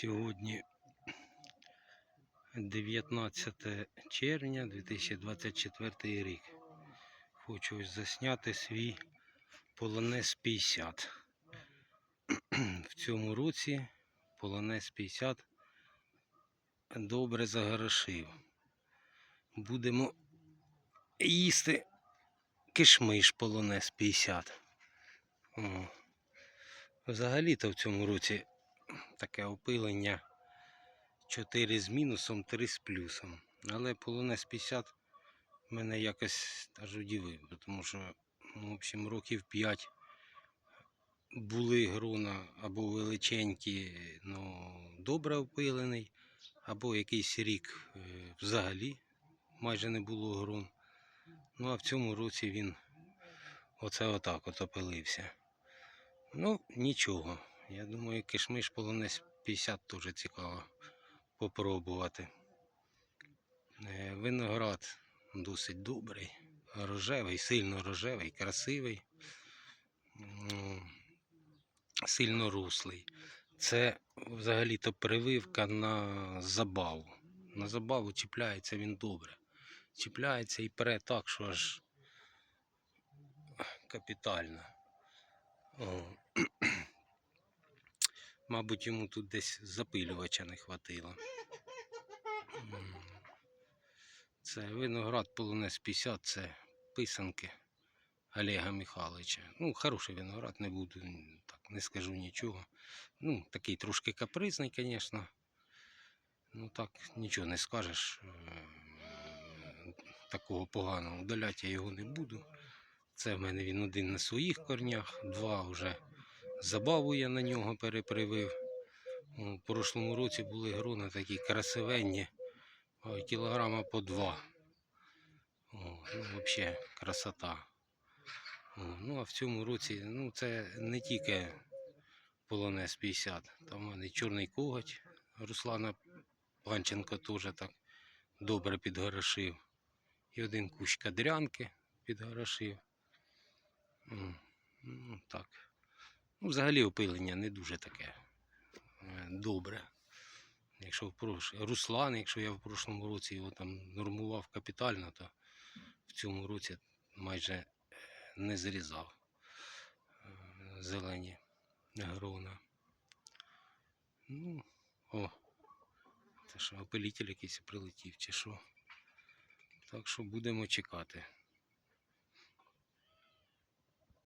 Сьогодні 19 червня 2024 рік. Хочу засняти свій полонез 50. В цьому році полонез 50 добре загорошив. Будемо їсти кишмиш полонез 50. Взагалі-то в цьому році таке опилення 4 з мінусом, 3 з плюсом. Але полонез 50 мене якось аж удивив, тому що, ну, в общем, років 5 були грона або величенькі, ну, добре опилений, або якийсь рік е, взагалі майже не було грон. Ну а в цьому році він оце отак от опилився. Ну, нічого. Я думаю, кишмиш полонез 50 теж цікаво попробувати. Е, Виноград досить добрий, рожевий, сильно рожевий, красивий, сильно руслий. Це взагалі-то прививка на забаву. На забаву чіпляється він добре. Чіпляється і пере так, що аж капітально. Мабуть, йому тут десь запилювача не хватило. Це виноград полонез 50, це писанки Олега Михайловича. Ну, хороший виноград, не буду, так, не скажу нічого. Ну, такий трошки капризний, звісно. Ну так, нічого не скажеш. Е, Такого поганого. Удаляти я його не буду. Це в мене він один на своїх корнях, два вже забаву я на нього перепривив. У прошлому році були грони такі красивенні, кілограма по два. О, ну, взагалі, красота. О, ну, а в цьому році, ну, це не тільки полонез 50, там у мене чорний коготь Руслана Панченко теж так добре підгорошив. І один кущ кадрянки підгорошив. Ну, так. Ну, взагалі опилення не дуже таке е, добре. Якщо в. Руслан, якщо я в прошлому році його там нормував капітально, то в цьому році майже е, не зрізав е, зелені грона. Ну, о, це що, опилитель якийсь прилетів чи що. Так що будемо чекати.